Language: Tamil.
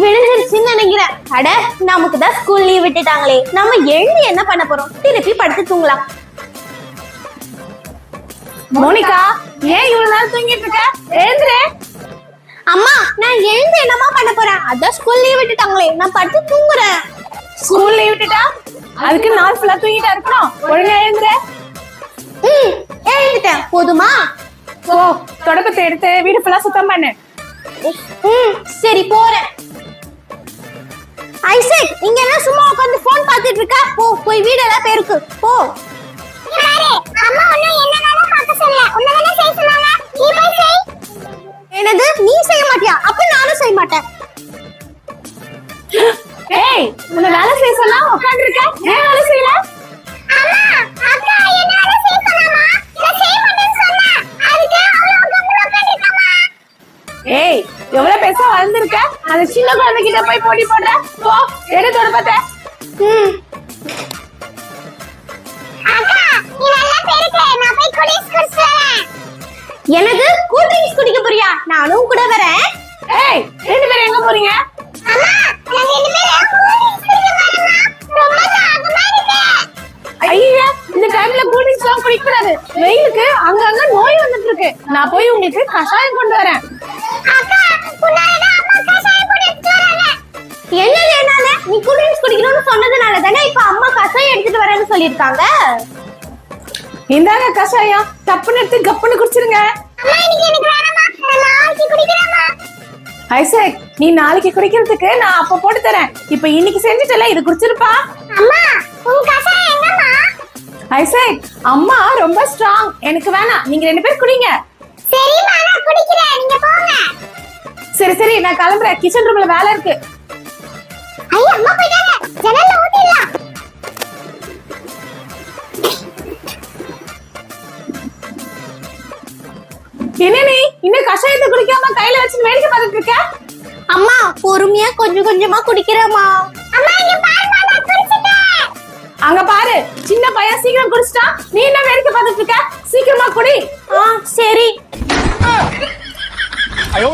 விழுந்துருச்சுன்னு நினைக்கிறேன். அட நமக்கு தான் ஸ்கூல் லீவ் விட்டுட்டாங்களே. நம்ம எழுதி என்ன பண்ண போறோம்? திருப்பி படுத்து தூங்கலாம். மோனிகா ஏன் இவ்வளவு நேரம் தூங்கிட்டு இருக்க? எழுந்துரு. அம்மா நான் எழுந்து என்னமா பண்ண போறேன்? அதான் ஸ்கூல் லீவ் விட்டுட்டாங்களே. நான் படுத்து தூங்குறேன். ஸ்கூல்ல விட்டுட்டா? அதுக்கு நாள் ஃபுல்லா தூங்கிட்டா இருக்கணும். ஒழுங்கா எழுந்துரு. ம் எழுந்துட்டேன். போதுமா? ஓ தொடப்பத்தை எடுத்து வீடு ஃபுல்லா சுத்தம் பண்ணு. ம் சரி போறேன். ஐசக் இங்க என்ன சும்மா உட்கார்ந்து போன் பார்த்துட்டு இருக்க? போ போய் வீடெல்லாம் பெருக்கு. போ. என்னது? நீ செய்ய மாட்டியா? அப்ப நானும் செய்ய மாட்டேன். ஏய் உன்னை வேலை செய்ய சொன்னா உட்கார்ந்து இருக்க ஏன் வேலை செய்யல? அம்மா அக்கா என்ன வேலை செய்ய சொன்னாமா நான் செய்ய மாட்டேன்னு சொன்னா அதுக்கு அவளோ கம்முனு உட்கார்ந்திருக்காமா ஏய் எவ்வளவு பெருசா வளர்ந்துருக்க? அந்த சின்ன குழந்தைகிட்ட போய் போட்டி போடுற? போ எடு தொடப்பத்தை. எனக்கு கூல் ட்ரிங்க்ஸ் குடிக்க போறியா? நானும் கூட வரேன். ஏய் ரெண்டு பேரும் எங்க போறீங்க? கூல் ட்ரிங்க்ஸ் ஐயா இந்த டைம்ல கூல்ட்ரிங்க்ஸ் எல்லாம் குடிக்க கூடாது. வெயிலுக்கு அங்கங்க நோய் வந்துட்டு இருக்கு நான் போய் உங்களுக்கு கஷாயம் கொண்டு வரேன். எடுத்துட்டு வரேன்னு சொல்லிருக்காங்க இந்தாங்க கஷாயம் தப்புன்னு எடுத்து கப்புன்னு குடிச்சிருங்க. ஐசக் நீ நாளைக்கு குடிக்கிறதுக்கு நான் அப்ப போட்டு தரேன். இப்ப இன்னைக்கு செஞ்சுட்டல இது குடிச்சிருப்பா? ஐசக் அம்மா ரொம்ப ஸ்ட்ராங் எனக்கு வேணாம். நீங்க ரெண்டு பேரும் குடிங்க. சரி சரி நான் கிளம்புறேன். கிச்சன் ரூம்ல வேலை இருக்கு. ஐயா அம்மா போயிட்டாங்க. ஜன்னல்ல என்னனே இன்னும் கஷாயத்தை குடிக்காம கையில வச்சு மேடிக்க பார்த்துட்டு இருக்க? அம்மா பொறுமையா கொஞ்சம் கொஞ்சமா குடிக்கிறேம்மா. அம்மா இங்க பாருமா அங்க பாரு சின்ன பையன் சீக்கிரம் குடிச்சிட்டான் நீ என்ன வேடிக்கை பார்த்துட்டு இருக்க? சீக்கிரமா குடி. ஆ சரி. ஐயோ